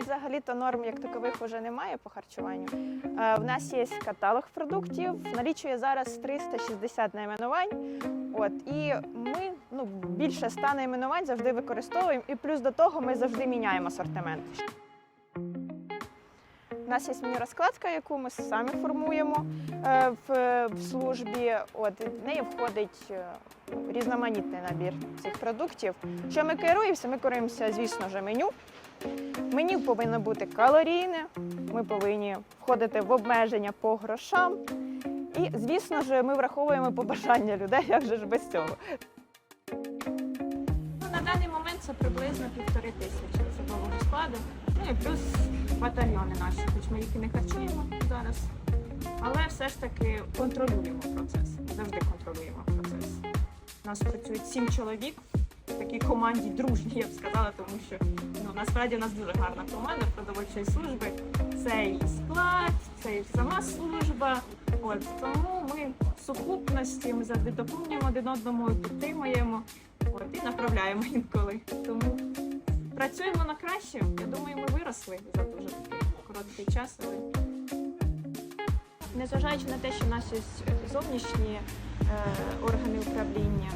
взагалі-то норм як такових вже немає по харчуванню. Е, В нас є каталог продуктів, налічує зараз 360 найменувань. От і ми ну більше 100 найменувань завжди використовуємо. І плюс до того ми завжди міняємо асортимент. У нас є меню розкладка, яку ми самі формуємо е, в, службі. От в неї входить е, різноманітний набір цих продуктів. Що ми керуємося? Ми керуємося, звісно ж, меню. Меню повинно бути калорійне. Ми повинні входити в обмеження по грошам. І, звісно ж, ми враховуємо побажання людей, як же ж без цього. Ну, на даний момент це приблизно півтори тисячі особового складу. Ну і плюс батальйони наші, ми їх не харчуємо зараз. Але все ж таки контролюємо процес. Завжди контролюємо процес. У нас працюють сім чоловік в такій команді дружній, я б сказала, тому що ну, насправді у нас дуже гарна команда продовольчої служби. Це і склад, це і сама служба. От тому ми в сукупності ми завжди доповнюємо один одному, підтримуємо. От, і направляємо інколи. Тому працюємо на краще. Я думаю, ми виросли за дуже короткий час. Але... Незважаючи на те, що є зовнішні е, органи управління,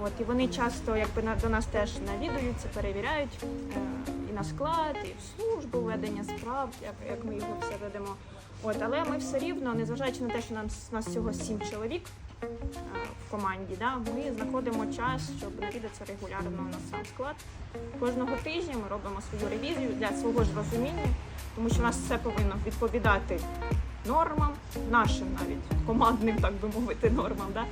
от, і вони часто якби, до нас теж навідуються, перевіряють е, і на склад, і в службу ведення справ, як, як ми його все ведемо. От, але ми все рівно, незважаючи на те, що нас, нас всього сім чоловік, е, в команді. Да? Ми знаходимо час, щоб навідатися регулярно на сам склад. Кожного тижня ми робимо свою ревізію для свого ж розуміння, тому що у нас все повинно відповідати нормам, нашим навіть командним, так би мовити, нормам. Да?